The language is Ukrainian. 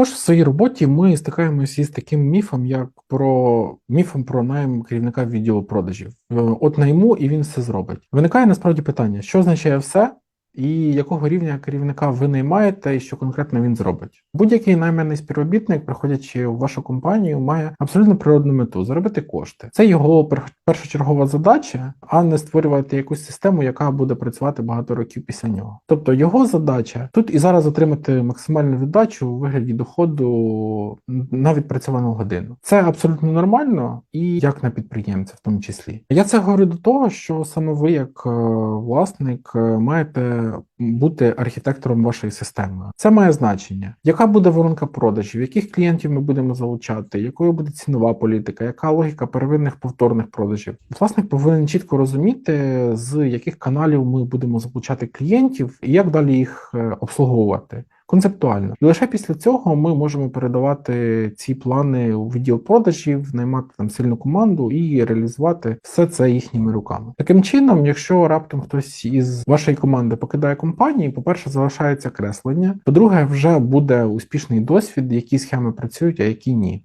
Також в своїй роботі ми стикаємося із таким міфом, як про міфом про найм керівника відділу продажів. Е, От найму і він все зробить. Виникає насправді питання, що означає все, і якого рівня керівника ви наймаєте, і що конкретно він зробить. Будь-який найманий співробітник, приходячи в вашу компанію, має абсолютно природну мету заробити кошти. Це його першочергова задача, а не створювати якусь систему, яка буде працювати багато років після нього. Тобто його задача тут і зараз отримати максимальну віддачу у вигляді доходу на відпрацьовану годину. Це абсолютно нормально, і як на підприємця, в тому числі. Я це говорю до того, що саме ви, як е, власник, е, маєте бути архітектором вашої системи. Це має значення. Яка буде воронка продажів, яких клієнтів ми будемо залучати, якою буде цінова політика, яка логіка первинних повторних продажів? Власник повинен чітко розуміти, з яких каналів ми будемо залучати клієнтів і як далі їх е, обслуговувати. Концептуально, і лише після цього ми можемо передавати ці плани у відділ продажів, наймати там сильну команду і реалізувати все це їхніми руками. Таким чином, якщо раптом хтось із вашої команди покидає компанію, по-перше, залишається креслення. По-друге, вже буде успішний досвід, які схеми працюють, а які ні.